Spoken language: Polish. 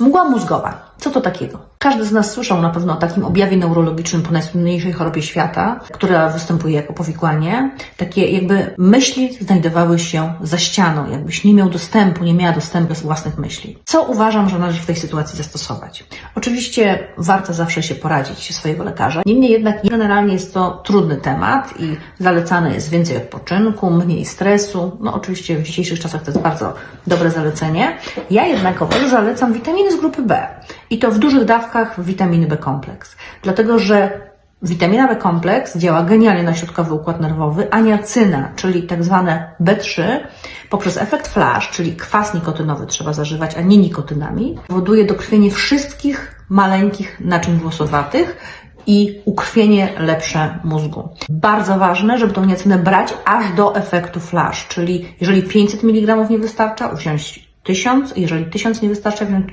Mgła mózgowa. Co to takiego? Każdy z nas słyszał na pewno o takim objawie neurologicznym po najsłynniejszej chorobie świata, która występuje jako powikłanie. Takie jakby myśli znajdowały się za ścianą, jakbyś nie miał dostępu, nie miała dostępu do własnych myśli. Co uważam, że należy w tej sytuacji zastosować? Oczywiście warto zawsze się poradzić swojego lekarza. Niemniej jednak generalnie jest to trudny temat i zalecane jest więcej odpoczynku, mniej stresu. No oczywiście w dzisiejszych czasach to jest bardzo dobre zalecenie. Ja jednakowoż zalecam witaminy z grupy B i to w dużych dawkach witaminy B kompleks. Dlatego, że witamina B kompleks działa genialnie na środkowy układ nerwowy, a niacyna, czyli tak zwane B3, poprzez efekt flash, czyli kwas nikotynowy trzeba zażywać, a nie nikotynami, powoduje dokrwienie wszystkich maleńkich naczyń włosowatych i ukrwienie lepsze mózgu. Bardzo ważne, żeby tą niacynę brać aż do efektu flash, czyli jeżeli 500 mg nie wystarcza, wziąć 1000, jeżeli 1000 nie wystarcza, wziąć